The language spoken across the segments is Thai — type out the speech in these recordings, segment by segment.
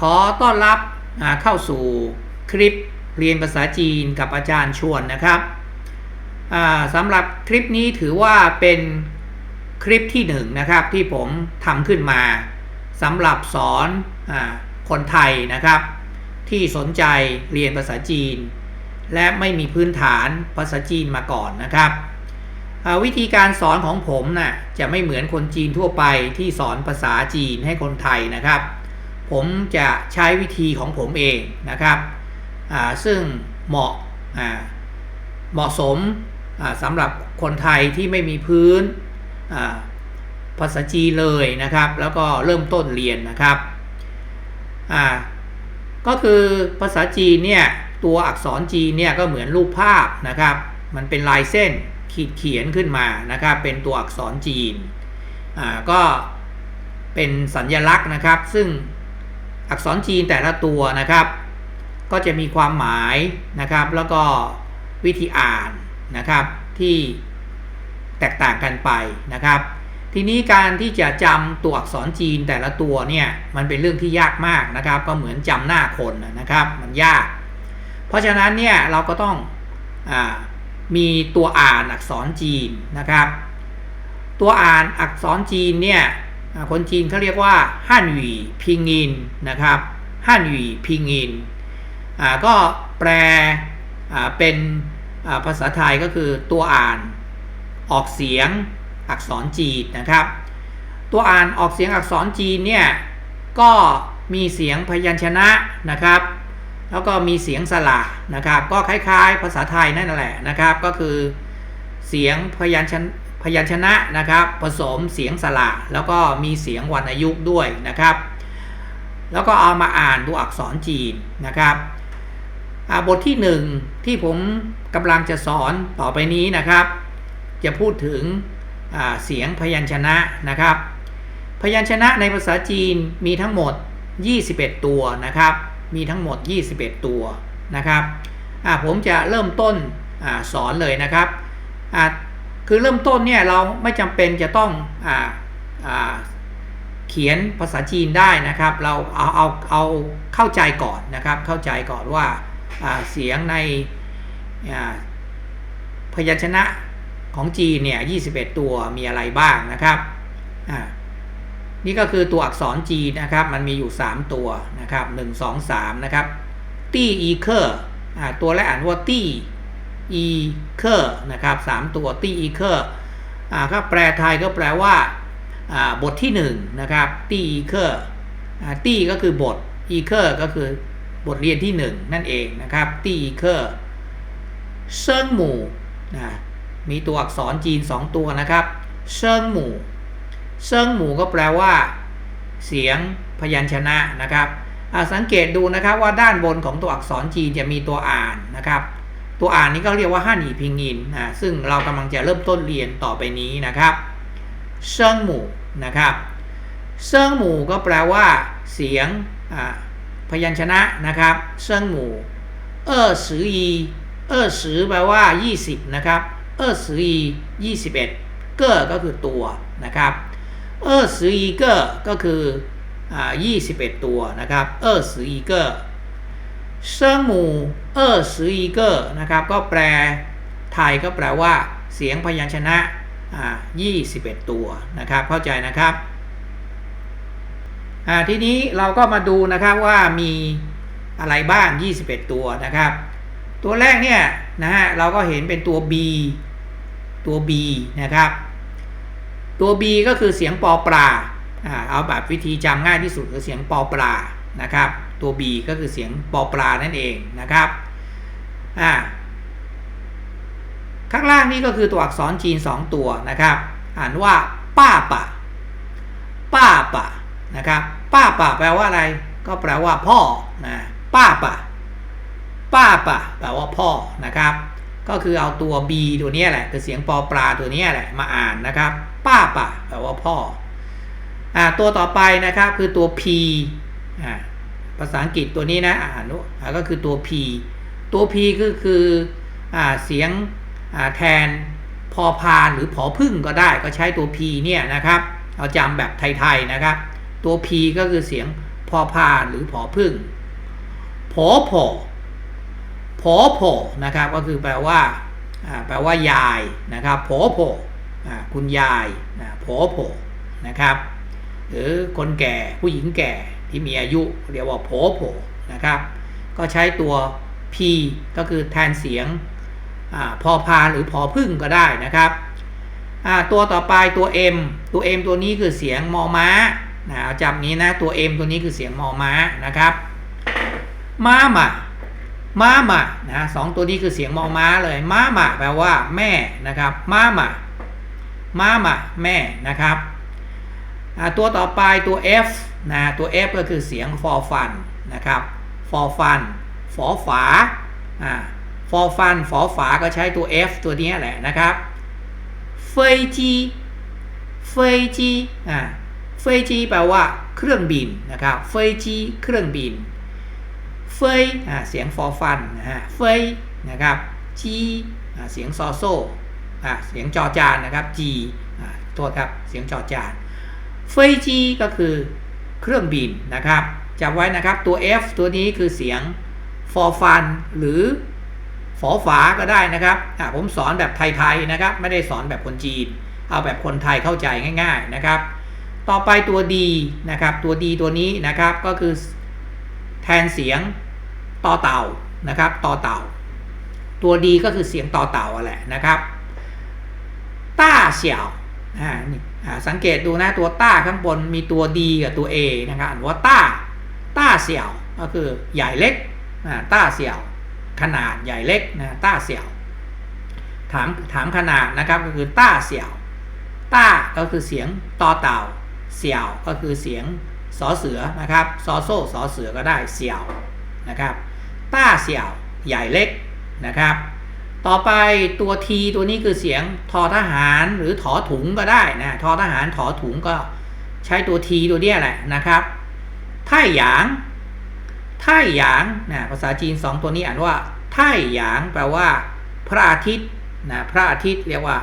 ขอต้อนรับเข้าสู่คลิปเรียนภาษาจีนกับอาจารย์ชวนนะครับสำหรับคลิปนี้ถือว่าเป็นคลิปที่หนึ่งนะครับที่ผมทำขึ้นมาสำหรับสอนอคนไทยนะครับ ที่สนใจเรียนภาษาจีน และไม่มีพื้นฐานภาษาจีนมาก่อนนะครับวิธีการสอนของผมนะ่ะจะไม่เหมือนคนจีนทั่วไปที่สอนภาษาจีนให้คนไทยนะครับ ผมจะใช้วิธีของผมเองนะครับซึ่งเหมาะเหมาะสมสำหรับคนไทยที่ไม่มีพื้นภาษาจีนเลยนะครับ แล้วก็เริ่มต้นเรียนนะครับก็คือภาษาจีนเนี่ยตัวอักษรจีนเนี่ยก็เหมือนรูปภาพนะครับ มันเป็นลายเส้นขีดเขียนขึ้นมานะครับ เป็นตัวอักษรจีนก็เป็นสัญญลักษณ์นะครับ ซึ่ง อักษรจีนแต่ละตัวนะครับ ก็จะมีความหมายนะครับ แล้วก็วิธีอ่านนะครับที่แตกต่างกันไปนะครับ ทีนี้การที่จะจำตัวอักษรจีนแต่ละตัวเนี่ยมันเป็นเรื่องที่ยากมากนะครับ ก็เหมือนจำหน้าคนนะครับ มันยาก เพราะฉะนั้นเนี่ยเราก็ต้องอมีตัวอ่านอักษรจีนนะครับ ตัวอ่านอักษรจีนเนี่ย คนจีนเขาเรียกว่าฮั่นหวีพิงอินนะครับฮั่นหวีพิงอินก็แปลเป็นภาษาไทยก็คือตัวอ่านออกเสียงอักษรจีนนะครับ ตัวอ่านออกเสียงอักษรจีนเนี่ยก็มีเสียงพยัญชนะนะครับ แล้วก็มีเสียงสระนะครับ ก็คล้ายๆ ภาษาไทยนั่นแหละนะครับ ก็คือเสียงพยัญชนะ พยัญชนะนะครับ ผสมเสียงสระแล้วก็มีเสียงวรรณยุกต์ด้วยนะครับ แล้วก็เอามาอ่านตัวอักษรจีนนะครับบทที่หนึ่งที่ผมกำลังจะสอนต่อไปนี้นะครับ จะพูดถึงเสียงพยัญชนะนะครับ พยัญชนะในภาษาจีนมีทั้งหมด 21 ตัวนะครับ มีทั้งหมด 21 ตัวนะครับผมจะเริ่มต้นอสอนเลยนะครับ คือเริ่มต้นเนี่ยเราไม่จำเป็นจะต้องอาอาเขียนภาษาจีนได้นะครับ เราเอาเอาเอาเข้าใจก่อนนะครับ เข้าใจก่อนว่าเสียงในพยัญชนะของจีนเนี่ย 21 ตัวมีอะไรบ้างนะครับ นี่ก็คือตัวอักษรจีนนะครับ มันมีอยู่ 3 ตัวนะครับ 1 2 3 นะครับ ตี้อีเคอร์ตัวแรกอ่านว่าตี้ อีเคอร์นะครับสามตัวตีอีเคอร์อ่าก็แปลไทยก็แปลว่าอ่าบทที่1นะครับตีอีเคอร์อ่าตีก็คือบทอีเคอร์ก็คือบทเรียนที่ 1 นั่นเองนะครับตีอีเคอร์เซิงหมู่นะมีตัวอักษรจีน 2 ตัวนะครับเซิงหมู่เซิงหมู่ก็แปลว่า เสียงพยัญชนะนะครับสังเกตดูนะครับว่าด้านบนของตัวอักษรจีนจะมีตัวอ่านนะครับ ตัวอ่านนี้ก็เรียกว่าฮั่นอีพิงอินนะซึ่งเรากำลังจะเริ่มต้นเรียนต่อไปนี้นะครับเซิงหมู่นะครับเซิงหมู่ก็แปลว่า เสียงพยัญชนะนะครับเซิงหมู่เออสืออีเออสือแปลว่า 20 นะครับเออสืออี21เก้อก็คือตัวนะครับเออสืออีเก้อก็คืออ่า21 ตัวนะครับเออสืออีเก้อ เซิงหมู่เออสืออีเกอร์นะครับก็แปลไทยก็แปลว่าเสียงพยัญชนะอ่า21 ตัวนะครับเข้าใจนะครับอ่าทีนี้เราก็มาดูนะครับว่ามีอะไรบ้าง 21 ตัวนะครับ ตัวแรกเนี่ยนะฮะเราก็เห็นเป็นตัว B ตัว B นะครับตัว B ก็คือเสียงปอปลาอ่าเอาแบบวิธีจำง่ายที่สุดคือเสียงปอปลานะครับ ตัว B ก็คือเสียงปอปลานั่นเองนะครับอ่าข้างล่างนี่ก็คือตัวอักษรจีน 2 ตัวนะครับ อ่านว่าป้าปะป้าปะนะครับป้าปะแปลว่าอะไร ก็แปลว่าพ่อนะป้าปะป้าปะแปลว่าพ่อนะครับ ก็คือเอาตัว B ตัวนี้แหละคือเสียงปอปลาตัวนี้แหละมาอ่านนะครับ ป้าปะแปลว่าพ่ออ่าตัวต่อไปนะครับคือตัว P อ่า ภาษาอังกฤษตัวนี้นะอ่านก็คือตัว P ตัว P ก็คืออเสียงแทนพอพานหรือผอพึ่งก็ได้ก็ใช้ตัว P เนี่ยนะครับเอาจำแบบไทยๆนะครับ ตัว P ก็คือเสียงพอพานหรือผอพึ่งผอผอผอผอนะครับก็คือแปลว่าแปลว่ายายนะครับผอผออ่คุณยายนะผอผอนะครับ หรือคนแก่ผู้หญิงแก่ ที่มีอายุเรียกว่าโผอผนะครับ ก็ใช้ตัว P ก็คือแทนเสียงอพอพานหรือพอพึ่งก็ได้นะครับอ่าตัวต่อไปตัว M ตัว M ตัวนี้คือเสียงมอม้านะจำนี้นะตัว M ตัวนี้คือเสียงมอม้านะครับมามามามานะสองตัวนี้คือเสียงมอม้าเลยมามาแปลว่าแม่นะครับมามามามาแม่นะครับอ่าตัวต่อไปตัว F นะตัว F ก็คือเสียง for fun นะครับ for fun ฝอฝาอ่า for fun ฝอฝาก็ใช้ตัว F ตัวนี้แหละนะครับเฟยจีเฟยจีอ่าเฟยจีแปลว่าเครื่องบินนะครับเฟยจีเครื่องบินเฟยอ่าเสียง for fun นะฮะเฟยนะครับจีอ่าเสียงซอโซอ่าเสียงจอจานนะครับจีอ่าโทษครับเสียงจอจานเฟยจีก็คือ เครื่องบินนะครับจำไว้นะครับตัว F ตัวนี้คือเสียง for fun หรือฝอฝาก็ได้นะครับผมสอนแบบไทยๆนะครับ ไม่ได้สอนแบบคนจีน เอาแบบคนไทยเข้าใจง่าย ๆนะครับ ต่อไปตัว D นะครับ ตัว D ตัวนี้นะครับก็คือแทนเสียงต่อเต่านะครับต่อเต่า ตัว D ก็คือเสียงต่อเต่าแหละนะครับต้าเสี่ยว อ่านี่สังเกตดูนะตัวต้าข้างบนมีตัว D กับตัว A นะครับอ่านว่าต้าต้าเสี่ยว ก็คือใหญ่เล็กต้าเสี่ยว ขนาดใหญ่เล็กนะต้าเสี่ยว ถามถามขนาดนะครับก็คือต้าเสี่ยว ต้าก็คือเสียงต่อเต่า เสี่ยวก็คือเสียงสอเสือนะครับซอโซ่สอเสือก็ได้เสี่ยวนะครับ ต้าเสี่ยวใหญ่เล็กนะครับ ต่อไปตัวทีตัวนี้คือเสียงทอทหารหรือถอถุงก็ได้นะทอทหารถอถุงก็ใช้ตัวทีตัวเนี้ยแหละนะครับท่ายหยางท่ายหยางนะภาษาจีน 2 ตัวนี้อ่านว่าท่ายหยางแปลว่า พระอาทิตย์นะพระอาทิตย์เรียกว่า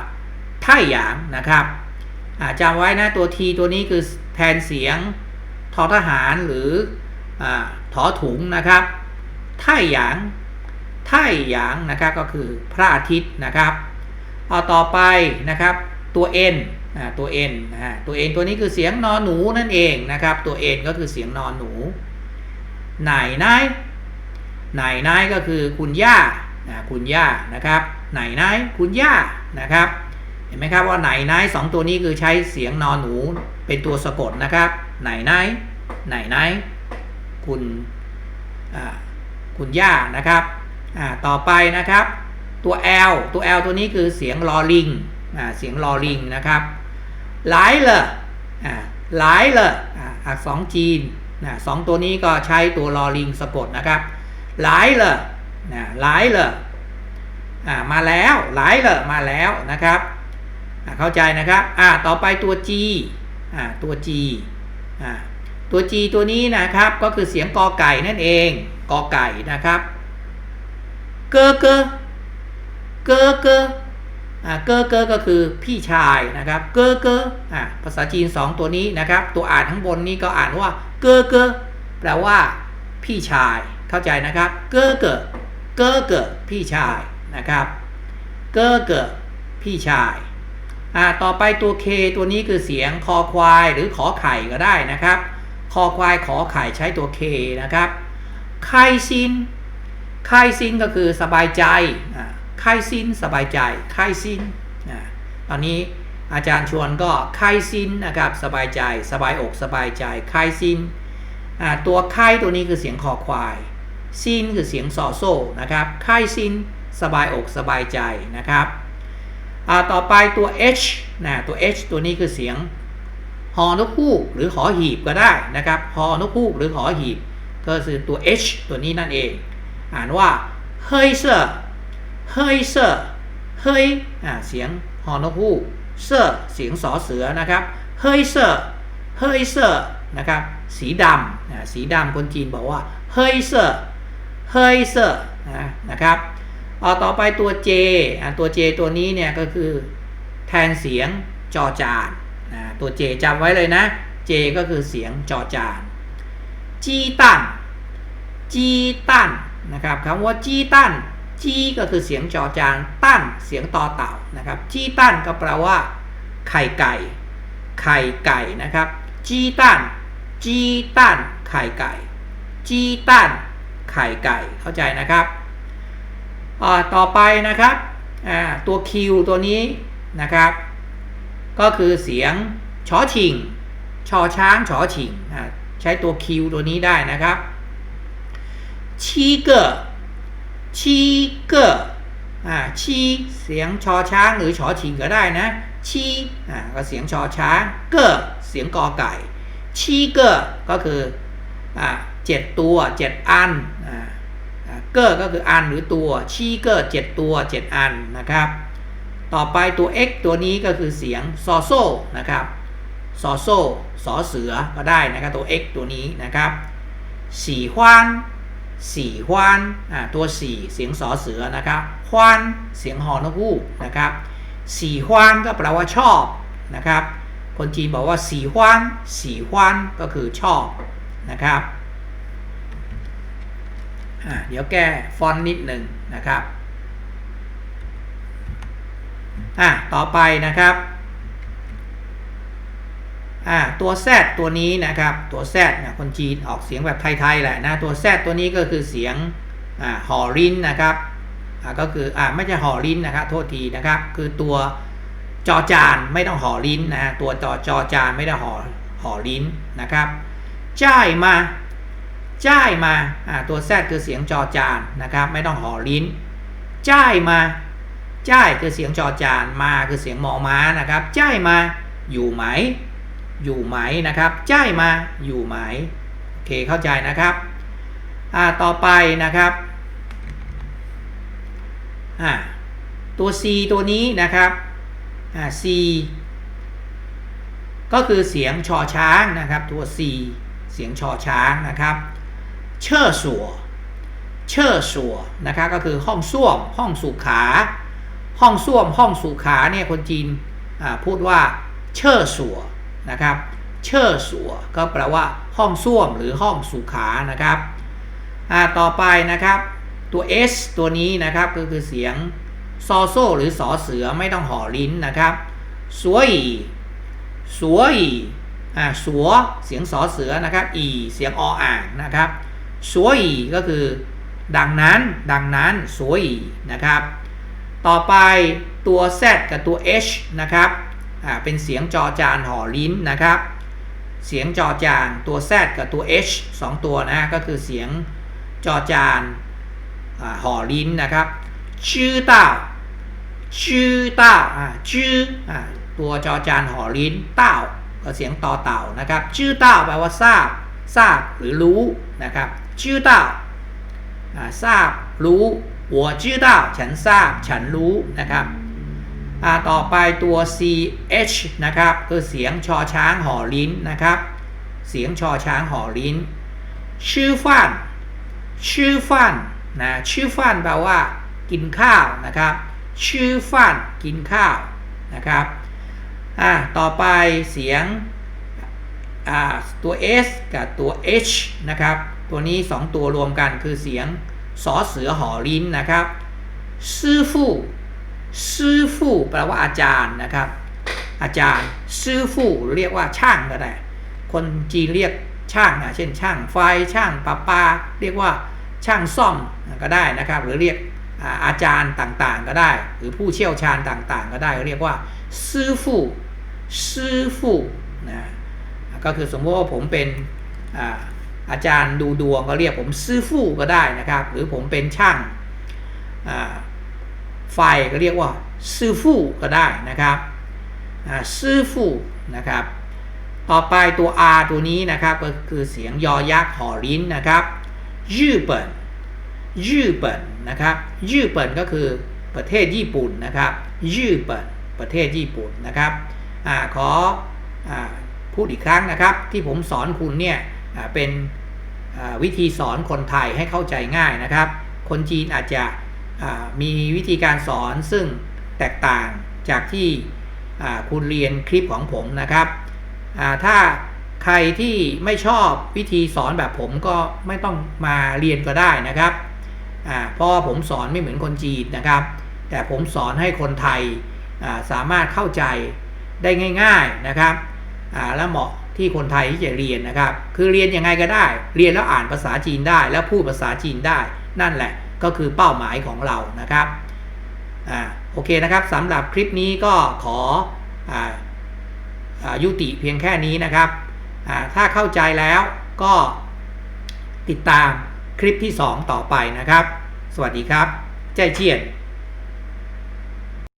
ท่ายหยางนะครับจำไว้นะตัวทีตัวนี้คือแทนเสียงทอทหารหรืออถอถุงนะครับท่ายหยาง ท่หยางนะครับก็คือพระอาทิตย์นะครับเอาต่อไปนะครับตัว N ตัว N นะตัว N ตัวนี้คือเสียงนอนหนูนั่นเองนะครับตัว N ก็คือเสียงนอนหนูไหนนายไหนนายก็คือคุณย่าคุณย่านะครับไหนนายคุณย่านะครับเห็นไหมครับว่าไหนนายสองตัวนี้คือใช้เสียงนอนหนูเป็นตัวสะกดนะครับไหนนายไหนนายคุณคุณย่านะครับ ต่อไปนะครับ ตัว L ตัว L ตัวนี้คือเสียงลอลิงเสียงลอลิงนะครับหลายเลยหลายเลยอักษรจีนนะสองตัวนี้ก็ใช้ตัวลอลิงสะกดนะครับหลายเลยนะหลายเลยอ่ามาแล้วหลายเลยมาแล้วนะครับเข้าใจนะครับอ่าต่อไปตัว G อ่าตัว G อ่าตัว G ตัวนี้นะครับก็คือเสียงกอไก่นั่นเองกอไก่นะครับ เกอเกอเกอเกออ่าเกอเกอก็คือพี่ชายนะครับ เกอเกออ่าภาษาจีน 2 ตัวนี้นะครับ ตัวอ่านข้างบนนี้ก็อ่านว่าเกอเกอแปลว่า พี่ชายเข้าใจนะครับ เกอเกอเกอเกอพี่ชายนะครับ เกอเกอพี่ชายอ่าต่อไปตัว K ตัวนี้คือเสียงคอควายหรือขอไข่ก็ได้นะครับ คอควายขอไข่ใช้ตัว K นะครับไคซิน ไคซินก็คือสบายใจอ่าไคซินสบายใจไคซินตอนนี้อาจารย์ชวนก็ไคซินนะครับสบายใจ สบายอกสบายใจไคซินตัวไคตัวนี้คือเสียงคอควายซินคือเสียงซอโซ่นะครับไคซินสบายอกสบายใจนะครับต่อไปตัว H นะตัว H ตัวนี้คือเสียงหอนกฮูกหรือหอหีบก็ได้นะครับหอนกฮูกหรือหอหีบก็คือตัว H ตัวนี้นั่นเอง อ่านว่าเฮยเซอเฮยเซอเฮยเสียงหอนกฮูกเซอเสียงสอเสือนะครับเฮยเซอเฮยเซอนะครับสีดำสีดำคนจีนบอกว่าเฮยเซอเฮยเซอนะครับเอาต่อไปตัว J ตัว J ตัวนี้เนี่ยก็คือแทนเสียงจอจานตัว J จำไว้เลยนะ J ก็คือเสียงจอจานจีตันจีตัน นะครับคำว่าจีตันจีก็คือเสียงจอจานตันเสียงต่อเต่านะครับจีตันก็แปลว่า ไข่ไก่ ไข่ไก่นะครับจีตันจีตันไข่ไก่จีตันไข่ไก่เข้าใจนะครับต่อไปนะครับตัวคิวตัวนี้นะครับก็คือเสียงชอชิงชอช้างชอชิงใช้ตัวคิวตัวนี้ได้นะครับ ชีเกอร์ชีเกอร์อ่าชีเสียงชอช้างหรือชอชิงก็ได้นะชีอ่าก็เสียงชอช้างเกอร์เสียงกอไก่ ชีเกอร์ก็คืออ่าเจ็ดตัวเจ็ดอันอ่าเกอร์ก็คืออันหรือตัว ชีเกอร์เจ็ดตัวเจ็ดอันนะครับ ต่อไปตัว x ตัวนี้ก็คือเสียงซอโซนะครับซอโซสอเสือก็ได้นะครับตัว x ตัวนี้นะครับสีฮวาน สี่ฮวานอ่าตัวสี่เสียงสอเสือนะครับฮวานเสียงฮอนกฮูกนะครับสี่ฮวานก็แปลว่าชอบนะครับ คนจีนบอกว่าสี่ฮวานสี่ฮวานก็คือชอบนะครับเดี๋ยวแก้ฟอนต์นิดหนึ่งนะครับ อะ ต่อไปนะครับ อ่าตัว Z ตัวนี้นะครับ ตัว Z นะคนจีนออกเสียงแบบไทยๆแหละนะ ตัว Z ตัวนี้ก็คือเสียงอ่าหอรินนะครับอ่าก็คืออ่าไม่ใช่หอรินนะครับโทษทีนะครับ คือตัวจอจานไม่ต้องหอลิ้นนะตัวจอจอจานไม่ได้หอหอลิ้นนะครับจ่ายมาจ่ายมาอ่าตัว Z คือเสียงจอจานนะครับ ไม่ต้องหอลิ้นจ่ายมาจ้ายคือเสียงจอจานมาคือเสียงมอม้านะครับจ้ายมาอยู่ไหม อยู่ไหมนะครับจ้ายมาอยู่ไหมโอเคเข้าใจนะครับอ่าต่อไปนะครับอ่าตัว C ตัวนี้นะครับอ่า C ก็คือเสียงชอช้างนะครับ ตัว C เสียงชอช้างนะครับ เช่อสัวเช่อสัวนะครับก็คือห้องส้วมห้องสุขา ห้องส้วมห้องสุขาเนี่ยคนจีนพูดว่าเช่อสัว นะครับ เช่อสัวก็แปลว่าห้องส้วมหรือห้องสุขานะครับต่อไปนะครับตัว S ตัวนี้นะครับก็คือเสียงซอโซหรือสอเสือไม่ต้องห่อลิ้นนะครับ สวยสวยอ่าสัวเสียงสอเสือนะครับ อีเสียงออ่างนะครับ สวยก็คือ ดังนั้น ดังนั้น สวยนะครับ ต่อไปตัว Z กับตัว H นะครับ อ่าเป็นเสียงจอจานห่อลิ้นนะครับ เสียงจอจานตัว Z กับตัว H 2 ตัวนะก็คือเสียงจอจานห่อลิ้นนะครับชื่อเต้าชื่อเต้าชื่อตัวจอจานห่อลิ้นเต้าก็เสียงต่อเต่านะครับ ชื่อเต้าแปลว่าทราบ ทราบหรือรู้นะครับ ชื่อเต้าทราบรู้我知道ฉันทราบ ฉันรู้นะครับ ต่อไปตัว ch นะครับคือเสียงชอช้างห่อลิ้นนะครับ เสียงชอช้างห่อลิ้น ชื่อฟัน ชื่อฟันนะชื่อฟันแปลว่า กินข้าวนะครับ ชื่อฟันกินข้าวนะครับต่อไปเสียงตัว s กับตัว h นะครับ ตัวนี้ 2 ตัวรวมกันคือเสียงสอเสือห่อลิ้นนะครับซื่อฟู่ ซื่อฟู่แปลว่าอาจารย์นะครับ อาจารย์ซื่อฟู่เรียกว่าช่างก็ได้ คนจีนเรียกช่างนะเช่น ช่างไฟช่างปะปา เรียกว่าช่างซ่อมก็ได้นะครับ หรือเรียกอาจารย์ต่างๆก็ได้ หรือผู้เชี่ยวชาญต่างๆ ก็ได้ เรียกว่าซื่อฟู่ซื่อฟู่นะก็คือสมมติว่าผมเป็นอาจารย์ดูดวงก็เรียกผมซื้อฟู่ก็ได้นะครับ หรือผมเป็นช่าง ไฟก็เรียกว่าซื้อฟู่ก็ได้นะครับซื้อฟู่นะครับ ต่อไปตัว R ตัวนี้นะครับก็คือเสียงยอยักษ์หอลิ้นนะครับญี่ปุ่นญี่ปุ่นนะครับญี่ปุ่นก็คือประเทศญี่ปุ่นนะครับญี่ปุ่นประเทศญี่ปุ่นนะครับอขออพูดอีกครั้งนะครับ ที่ผมสอนคุณเนี่ยเป็นวิธีสอนคนไทยให้เข้าใจง่ายนะครับ คนจีนอาจจะ มีวิธีการสอนซึ่งแตกต่างจากที่คุณเรียนคลิปของผมนะครับ ถ้าใครที่ไม่ชอบวิธีสอนแบบผมก็ไม่ต้องมาเรียนก็ได้นะครับเพราะผมสอนไม่เหมือนคนจีนนะครับ แต่ผมสอนให้คนไทยสามารถเข้าใจได้ง่าย ๆนะครับและเหมาะที่คนไทยที่จะเรียนนะครับ คือเรียนยังไงก็ได้ เรียนแล้วอ่านภาษาจีนได้ แล้วพูดภาษาจีนได้นั่นแหละ ก็คือเป้าหมายของเรานะครับอ่าโอเคนะครับสำหรับคลิปนี้ก็ขออาอายุติเพียงแค่นี้นะครับอ่าถ้าเข้าใจแล้วก็ติดตามคลิปที่ 2 ต่อไปนะครับ สวัสดีครับใจเจียน